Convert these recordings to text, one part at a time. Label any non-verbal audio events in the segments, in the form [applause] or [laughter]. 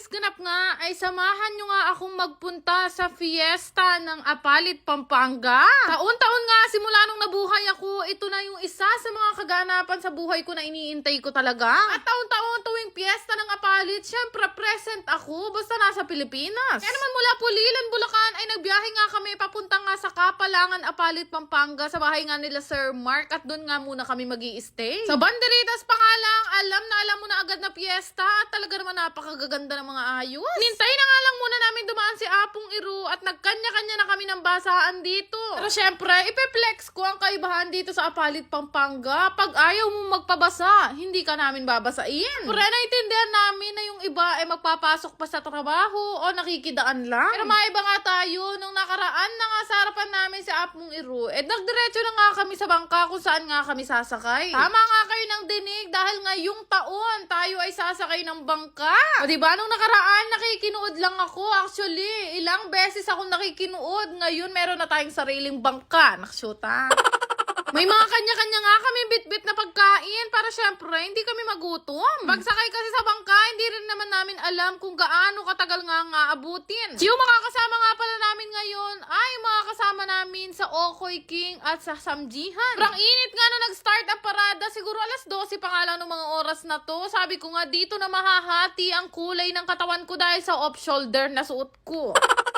guys, ganap nga ay samahan nyo nga akong magpunta sa fiesta ng Apalit, Pampanga. Taon-taon nga, simula nung nabuhay ako, ito na yung isa sa mga kaganapan sa buhay ko na iniintay ko talaga. At taon-taon tuwing fiesta ng Apalit, syempre present ako, basta nasa Pilipinas. Kaya naman mula Pulilan, Bulacan ay nagbiyahe nga kami papunta nga sa Kapalangan, Apalit, Pampanga sa bahay nga nila Sir Mark at doon nga muna kami mag stay Sa banderitas pa nga lang, alam na alam mo na agad na piyesta at talaga naman napakagaganda ng mga ayos. Nintay na nga lang Iru at nagkanya-kanya na kami ng basaan dito. Pero syempre, ipeplex ko ang kaibahan dito sa Apalit, Pampanga. Pag ayaw mo magpabasa, hindi ka namin babasain. Pero naintindihan namin na yung iba ay magpapasok pa sa trabaho o nakikidaan lang. Pero maiba nga tayo, nung nakaraan na nga sa harapan namin si Apong Iru, eh nagdiretso na nga kami sa bangka kung saan nga kami sasakay. Tama nga kayo ng dinig dahil ngayong taon tayo ay sasakay ng bangka. O diba, nung nakaraan nakikinood lang ako. Actually, ilang beses ako nakikinood. Ngayon meron na tayong sariling bangka. Naksyuta. [laughs] May mga kanya-kanya nga kami bit-bit na pagkain para syempre hindi kami magutom. Pagsakay kasi sa bangka, hindi rin naman namin alam kung gaano katagal nga nga abutin. Yung mga kasama nga pala namin ngayon ay mga kasama namin sa Okoy King at sa Samjihan. Parang init nga na nag-start ang parada. Siguro alas 12 pa nga lang ng mga oras na to. Sabi ko nga dito na mahahati ang kulay ng katawan ko dahil sa off-shoulder na suot ko. [laughs]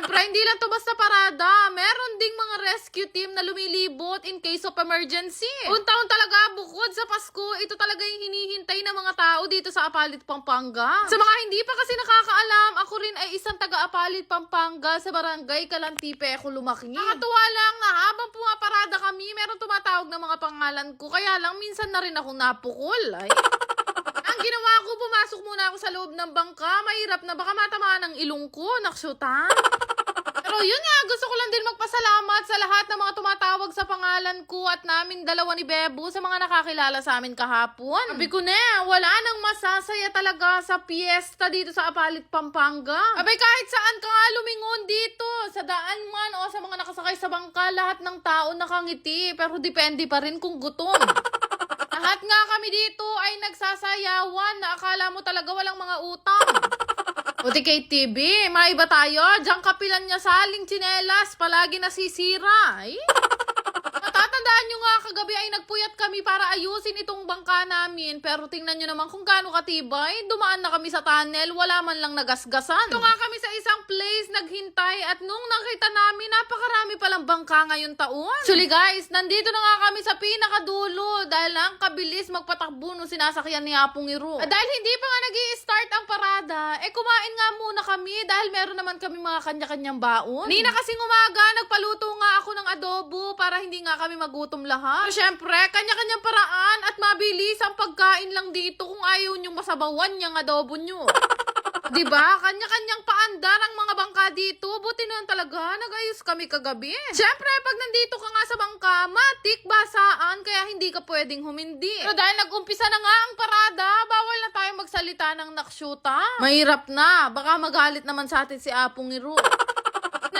Siyempre, hindi lang to basta parada. Meron ding mga rescue team na lumilibot in case of emergency. Kung taon talaga, bukod sa Pasko, ito talaga yung hinihintay ng mga tao dito sa Apalit, Pampanga. Sa mga hindi pa kasi nakakaalam, ako rin ay isang taga-Apalit, Pampanga sa barangay Kalantipe ako lumaki. Nakatuwa lang na habang pumaparada kami, meron tumatawag ng mga pangalan ko. Kaya lang, minsan na rin akong napukol. Ay. [laughs] Ang ginawa ko, pumasok muna ako sa loob ng bangka. Mahirap na baka matamaan ang ilong ko. Naksyuta. Yun nga, gusto ko lang din magpasalamat sa lahat ng mga tumatawag sa pangalan ko at namin dalawa ni Bebo sa mga nakakilala sa amin kahapon. Sabi ko na, wala nang masasaya talaga sa piyesta dito sa Apalit, Pampanga. Abay, kahit saan ka nga lumingon dito, sa daan man o sa mga nakasakay sa bangka, lahat ng tao nakangiti. Pero depende pa rin kung gutom. [laughs] Lahat nga kami dito ay nagsasayawan na akala mo talaga walang mga utang. Buti kay TV, maiba tayo. Diyan kapilan niya saling tsinelas, palagi nasisira. Ay. Kagabi ay nagpuyat kami para ayusin itong bangka namin. Pero tingnan nyo naman kung gaano katibay. Dumaan na kami sa tunnel, wala man lang nagasgasan. Ito nga kami sa isang place, naghintay. At nung nakita namin, napakarami palang bangka ngayon taon. Actually guys, nandito na nga kami sa pinakadulo. Dahil lang kabilis magpatakbo nung sinasakyan ni Apong Iro. At dahil hindi pa nga nag start ang parada, eh kumain nga muna kami dahil meron naman kami mga kanya-kanyang baon. Nina kasing umaga, nagpaluto nga ako ng adobo para hindi nga kami magutom lahat. Pero syempre, kanya-kanyang paraan at mabilis ang pagkain lang dito kung ayaw nyong masabawan yung adobo nyo. [laughs] 'Di ba? Kanya-kanyang paandar ang mga bangka dito. Buti na talaga, nag-ayos kami kagabi. Syempre, pag nandito ka nga sa bangka, matik basaan, kaya hindi ka pwedeng humindi. Pero dahil nag-umpisa na nga ang parada, bawal na tayong magsalita ng naksyuta. Mahirap na, baka magalit naman sa atin si Apong Iru. [laughs]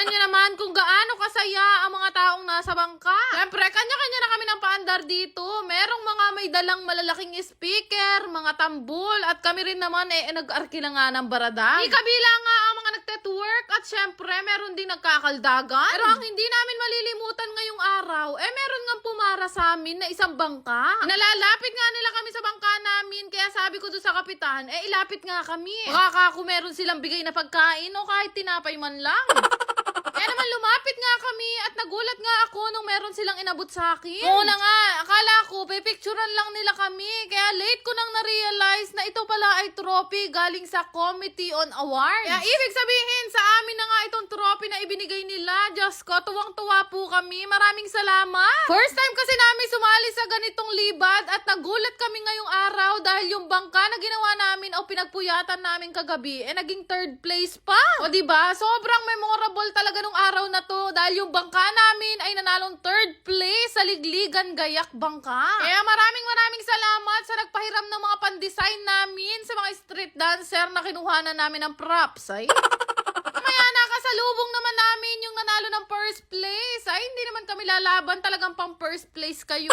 Tignan nyo naman kung gaano kasaya ang mga taong nasa bangka. Siyempre, kanya-kanya na kami ng paandar dito. Merong mga may dalang malalaking speaker, mga tambol, at kami rin naman eh, nag-arkila nga ng barada. Di kabila nga ang mga nagtetwork at syempre, meron din nagkakaldagan. Pero ang hindi namin malilimutan ngayong araw, eh meron nga pumara sa amin na isang bangka. Nalalapit nga nila kami sa bangka namin, kaya sabi ko doon sa kapitan, eh ilapit nga kami. Baka kung meron silang bigay na pagkain o kahit tinapay man lang. Kaya naman lumapit nga kami at nagulat nga ako nung meron silang inabot sa akin. Oo na nga, akala ko pipicturan lang nila kami. Kaya late ko nang na-realize na ito pala ay trophy galing sa Committee on Awards. Kaya ibig sabihin, sa amin na nga itong trophy na ibinigay nila. Diyos ko, tuwang-tuwa po kami. Maraming salamat. First time kasi namin sumali sa ganitong libad at nagulat kami ngayong araw dahil yung bangka na ginawa namin o pinagpuyatan namin kagabi, eh naging third place pa. O di ba? Sobrang memorable talaga nung araw na to dahil yung bangka namin ay nanalong third place sa Ligligan Gayak Bangka. Kaya maraming maraming salamat sa nagpahiram ng mga pandesign namin sa mga street dancer na kinuha na namin ng props. Ay. Mamaya nakasalubong naman namin yung nanalo ng first place. Ay, hindi naman kami lalaban. Talagang pang first place kayo.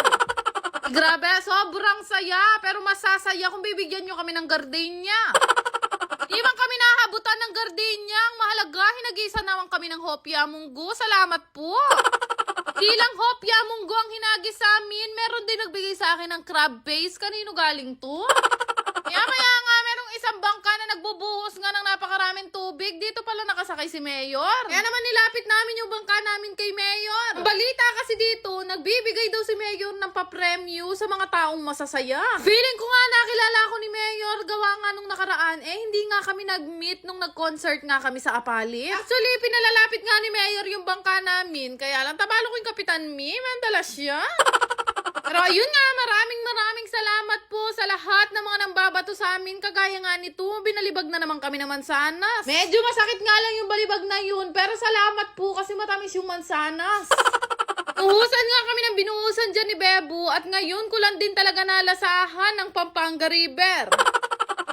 Grabe, sobrang saya. Pero masasaya kung bibigyan nyo kami ng gardenia. Di man kami gardenia. Ang mahalaga, hinagisa naman kami ng hopya munggo. Salamat po. Di lang hopya munggo ang hinagis sa amin. Meron din nagbigay sa akin ng crab base. Kanino galing to? Kaya maya nga, merong isang bangka na nagbubuhos nga ng napakaraming tubig. Dito pala nakasakay si Mayor. Kaya naman nilapit namin yung bangka namin kay Mayor. Balita kasi dito, nagbibigay daw si Mayor ng papremyo sa mga taong masasaya. Feeling ko nga nakilala ko ni Mayor, gawa nga nung nakaraan, eh hindi nga kami nag-meet nung nag-concert nga kami sa Apalit. Actually, pinalalapit nga ni Mayor yung bangka namin, kaya lang tabalo ko yung Kapitan Mi, mandala siya. [laughs] Pero ayun nga, maraming maraming salamat po sa lahat ng mga nambabato sa amin. Kagaya nga nito, binalibag na naman kami ng mansanas. Medyo masakit nga lang yung balibag na yun, pero salamat po kasi matamis yung mansanas. [laughs] Uhusan nga kami ng binuhusan dyan ni Bebo at ngayon ko lang din talaga nalasahan ng Pampanga River.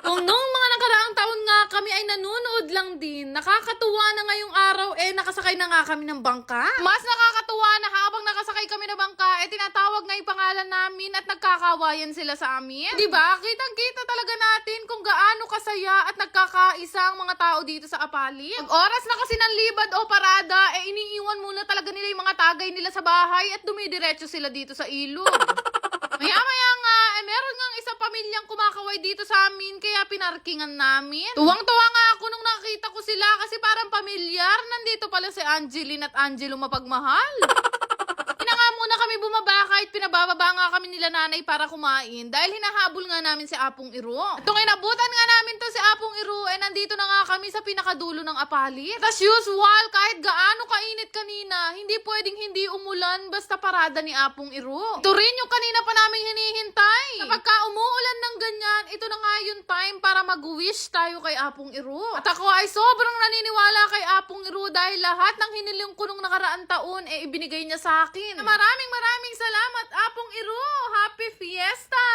Kung noong mga nakaraang taon nga kami ay nanonood lang din, nakakatuwa na ngayong araw eh nakasakay na nga kami ng bangka. Mas nakakatuwa na habang nakasakay kami ng bangka eh tinatawag nga yung namin at nagkakawayan sila sa amin. Di ba? Kitang-kita talaga natin kung gaano kasaya at nagkakaisa ang mga tao dito sa Apalit. Pag oras na kasi ng libad o parada, eh iniiwan muna talaga nila yung mga tagay nila sa bahay at dumidiretso sila dito sa ilog. [laughs] Maya-maya nga, eh, meron nga isang pamilyang kumakaway dito sa amin, kaya pinarkingan namin. Tuwang-tuwa nga ako nung nakita ko sila kasi parang pamilyar. Nandito pala si Angeline at Angelo mapagmahal. Ina nga muna kami bumaba kahit pinabababa nga kami nila nanay para kumain dahil hinahabol nga namin si Apong Iro. At nung inabutan nga namin to si Apong Iro, eh nandito na nga kami sa pinakadulo ng apalit. As usual, kahit gaano kainit kanina, hindi pwedeng hindi umulan basta parada ni Apong Iro. Ito rin yung kanina pa namin hinihintay. Kapag ka umuulan ng ganyan, ito na nga yung time para mag-wish tayo kay Apong Iro. At ako ay sobrang naniniwala kay Apong Iro dahil lahat ng hiniling ko nung nakaraang taon, eh ibinigay niya sa akin. Maraming maraming salamat, Apong Iro! Happy Fiesta!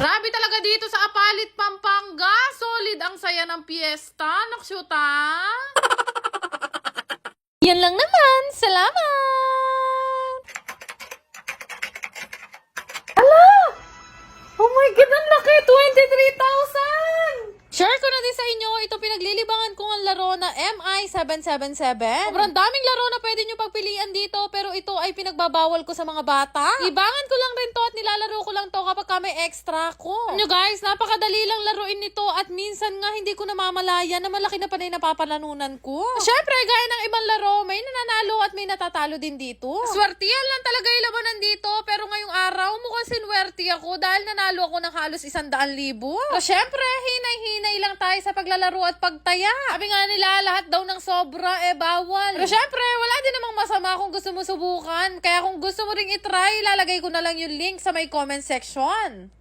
Grabe talaga dito sa Apalit, Pampanga. Solid ang saya ng piyesta. Naksyuta. Yan lang naman. Salamat! Ala! Oh my God, ang laki! 23,000! Share ko na din sa inyo, ito pinaglilibangan ko ang laro na MI777. Sobrang daming laro na pwede nyo pagpilian dito, pero ito ay pinagbabawal ko sa mga bata. Libangan ko lang rin to at nilalaro may extra ko. Nyo guys, napakadali lang laruin nito at minsan nga hindi ko namamalaya na malaki na pa na yung napapalanunan ko. Syempre, gaya ng ibang laro, may nananalo at may natatalo din dito. Swertiyan lang talaga yung labanan dito, pero ngayong araw mukhang sinwerte ako dahil nanalo ako ng halos isang daan libo. So, syempre, hinay-hinay lang tayo sa paglalaro at pagtaya. Sabi nga nila, lahat daw ng sobra, eh bawal. Pero syempre, wala din namang masama kung gusto mo subukan. Kaya kung gusto mo ring itry, lalagay ko na lang yung link sa may comment section. one.